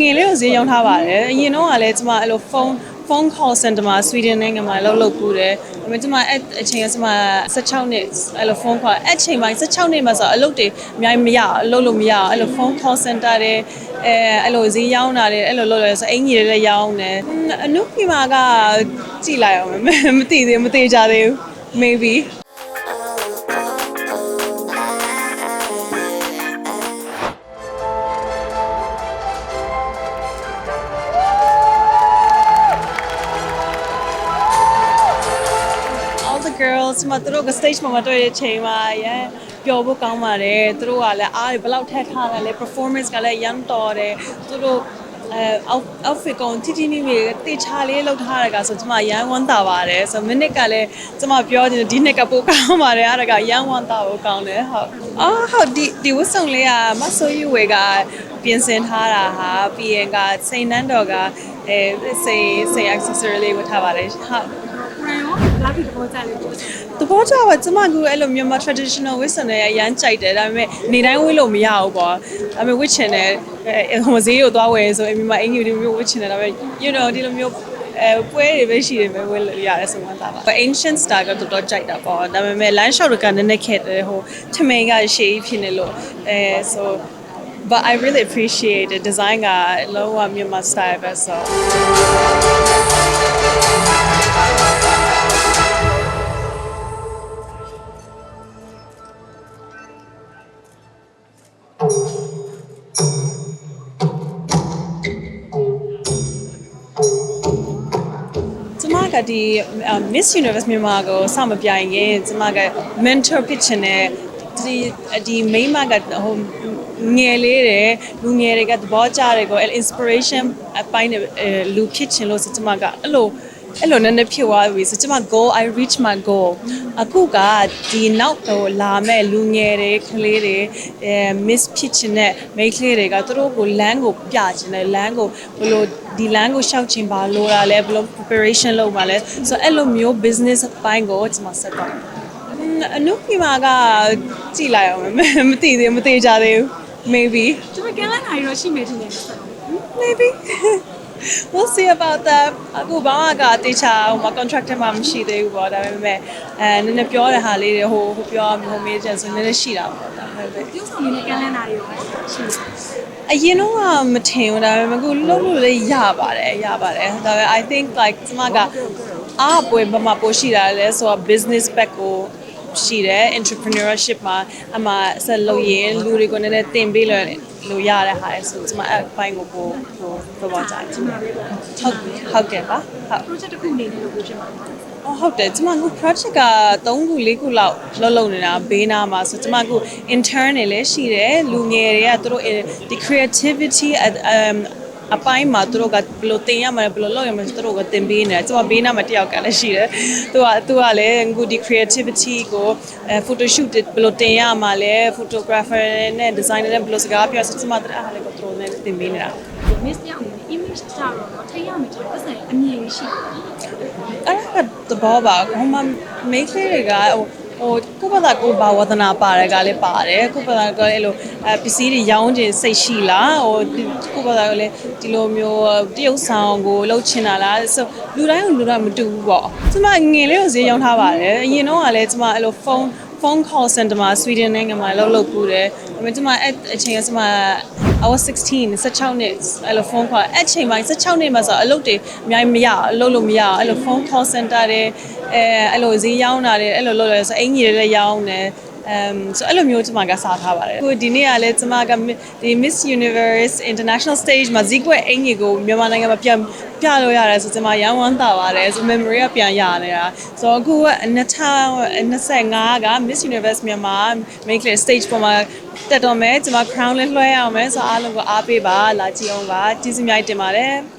ငယ်လေးကိုဈေးရောင်းထားပါတယ်အရင်တော့ကလည်းကျမအဲ့လိုဖုန်းဖုန်း call center မှာ Sweden နိုင်ငံမှာလှုပ်လှုပ်ကူတယ်။ဒါပေမဲ့ကျမအဲ့အချိန်ကကျမ16နှစ်အဲ့လိုဖုန်း call အဲ့ချိန်ပိုင်း16နှစ်မှာဆိုအလုပ်တွေအများကြီးမရအောင်အလုပ်လို့မရအောင်အဲ့လိုဖုန်း call center တွေအဲအဲ့လိုဈေးရောင်းတာတွေအဲ့လိုလုပ်လို့ဆိုအင်ကြီးတွေလည်းရောင်းတယ်။အနုပြမာကကြည်လိုက်အောင်မယ်မသိသေးမသိကြသေးဘူး maybe girls မတို့က stage မှာမတွေ့တဲ့ချိန်မှာရန်ပျော်ဖို့ကောင်းပါတယ်သူတို့ကလည်းအားတွေဘယ်လောက်ထက်ထားတယ်လဲ performance ကလည်းရမ်းတော်တယ်သူတို့အဲ out- outfit ကောင်တီတီမိမိတေချာလေးလောက်ထားရကဆိုကျွန်မရန်ဝမ်းသာပါတယ်ဆို minute ကလည်းကျွန်မပြောချင်တယ်ဒီနှစ်ကပိုကောင်းပါတယ်အားကရန်ဝမ်းသာဖို့ကောင်းတယ်ဟုတ်အော်ဟုတ်ဒီဒီဝတ်စုံလေးကမဆိုယူဝေကပြင်ဆင်ထားတာဟာပြီးရင်ကစိန်နန်းတော်ကအဲစိန်စိန် accessory လေးဝတ်ထားပါတယ်ဟုတ် ဘရန်ရောလာပြီးတော့ကြတယ်ပေါ့တဘောကြပါကျမကအဲ့လိုမြန်မာ traditional ဝတ်စံတွေအရန်ကြိုက်တယ်ဒါပေမဲ့နေတိုင်းဝတ်လို့မရဘူးပေါ့ဒါပေမဲ့ဝတ်ချင်တယ်အဲဟိုဈေးကိုသွားဝယ်ဆိုအမြန်မာအင်္ဂလိပ်မျိုးဝတ်ချင်တယ်ဒါပေမဲ့ you know ဒီလိုမျိုးအဲပွဲတွေပဲရှိတယ်ပဲဝယ်လို့ရတယ်ဆိုမှသာပါ ancient style ကတော်တော်ကြိုက်တာပေါ့ဒါပေမဲ့ line shot ကနည်းနည်းခက်တယ်ဟိုထမင်းကရှေးဖြစ်နေလို့အဲဆို but I really appreciate the design ကလောကမြန်မာ style ပဲဆို ကျမကဒီ Miss Universe မြန်မာကိုစမပြိုင်ရင်ကျမက mentor ဖြစ်ချင်တဲ့ဒီဒီမိန်းမကဟိုငယ်လေးတယ်လူငယ်တွေကသဘောကျတယ်ကို inspiration အပိုင်းနဲ့အဲလူဖြစ်ချင်လို့ဆိုကျမကအဲ့လိုအဲ့လိုနည်းနည်းဖြစ်သွားပြီဆိုကျမ goal I reach my goal အခုကဒီနောက်တော့လာမဲ့လူငယ်တွေကလေးတွေအဲ miss ဖြစ်ချင်တဲ့မိန်းကလေးတွေကသူတို့ကိုလမ်းကိုပြချင်တယ်လမ်းကိုဘယ်လို ဒီလမ်းကိုရှောက်ချင်ပါလို့တာလဲဘယ်လို preparation လုပ်ပါလဲဆိုတော့အဲ့လိုမျိုး business အပိုင်းကိုကျမဆက်တော့အနုပြမာကကြည်လိုက်အောင်မယ်မသိသေးမသိကြသေးဘူး maybe သူကကန်လာနိုင်တော့ရှိမယ်ထင်တယ် maybe we'll see about that အခုဘာမှကတေချာဟိုမှာ contract ထဲမှာမရှိသေးဘူးပေါ့ဒါပေမဲ့အဲနည်းနည်းပြောတဲ့ဟာလေးတွေဟိုဟိုပြောဟိုမေးချက်ဆိုနည်းနည်းရှိတာပေါ့ဒါပေမဲ့ပြုဆောင်နေတဲ့ကန်လာနိုင်ရောရှိတယ်အရင်တော့ကမထင်ဘူးဒါပေမဲ့အခုလှုပ်လို့လည်းရပါတယ်ရပါတယ်ဒါပေမဲ့ I think like ကျမကအားပွဲဘာမှပို့ရှိတာလဲဆိုတော့ business back ကို ရှိတယ် entrepreneurship မှာအမှဆက်လုပ်ရင်လူတွေကိုနည်းနည်းတင်ပေးလို့လို့ရတဲ့ဟာလေဆိုကျမအဲ့ဘိုင်းကိုပို့ပို့သဘောကျတယ်ဟုတ်ဟုတ်ကဲ့ပါဟုတ် project တစ်ခုအနေနဲ့လုပ်လို့ဖြစ်မှာအော်ဟုတ်တယ်ကျမအခု project က3ခု4ခုလောက်လုပ်လုပ်နေတာဘေးနားမှာဆိုကျမအခု intern တွေလည်းရှိတယ်လူငယ်တွေကသူတို့ဒီ creativity um အပိုင်းမှာသူတို့ကဘယ်လိုတင်ရမလဲဘယ်လိုလုပ်ရမလဲသူတို့ကတင်ပေးနေတယ်ကျမဘေးနားမှာတယောက်ကလည်းရှိတယ်သူကသူကလည်းအခုဒီ creativity ကိုအဲ photo shoot ဘယ်လိုတင်ရမှာလဲ photographer နဲ့ designer နဲ့ဘယ်လိုစကားပြောဆိုကျမတအားလည်းကိုသူတို့နဲ့တင်ပေးနေတာ miss တယောက်အနေနဲ့ image ကြတော့ထိရမယ်ဆိုတော့ပတ်စံအမြင်ရှိတယ်အဲ့ဒါကသဘောပါဟိုမှာမိန်းကလေးတွေကဟို ဟိုကိုယ့်ဘာသာကိုယ်ဘာဝဒနာပါတယ်ကလည်းပါတယ်ကိုယ့်ဘာသာကလည်းအဲ့လိုအပစ္စည်းတွေရောင်းခြင်းစိတ်ရှိလားဟိုဒီကိုယ့်ဘာသာကလည်းဒီလိုမျိုးတရုပ်ဆောင်ကိုလှုပ်ချင်တာလားဆိုလူတိုင်းကလူတိုင်းမတူဘူးပေါ့ကျမငယ်လေးကိုဈေးရောင်းထားပါတယ်အရင်တော့ကလည်းကျမအဲ့လိုဖုန်းဖုန်း call center မှာ Sweden နိုင်ငံမှာလှုပ်လှုပ်ကူတယ်ဒါပေမဲ့ကျမအဲ့အချိန်ကကျမ I was 16 16နှစ်အဲ့လိုဖုန်း call အဲ့ချိန်ပိုင်း16နှစ်မှာဆိုအလုပ်တွေအများကြီးမရအောင်အလုပ်လို့မရအောင်အဲ့လိုဖုန်း call center တွေအဲအဲ့လိုဈေးရောင်းတာတွေအဲ့လိုလုပ်ရဆိုအင်ကြီးတွေလည်းရောင်းတယ် အမ်ဆိုအဲ့လိုမျိုးကျွန်မကစားထားပါတယ်အခုဒီနေ့ကလည်းကျွန်မကဒီ Miss Universe International Stage မှာဇီးကွက်အင်ကြီးကိုမြန်မာနိုင်ငံမှာပြန်ပြလို့ရတယ်ဆိုကျွန်မရောင်းဝမ်းသာပါတယ်ဆို memory ကပြန်ရနေတာဆိုတော့အခုက2025က Miss Universe မြန်မာ main class stage ပေါ်မှာတက်တော့မယ်ကျွန်မ crown လေးလွှဲရအောင်မယ်ဆိုအားလုံးကိုအားပေးပါလာကြည့်အောင်ပါကျေးဇူးအများကြီးတင်ပါတယ်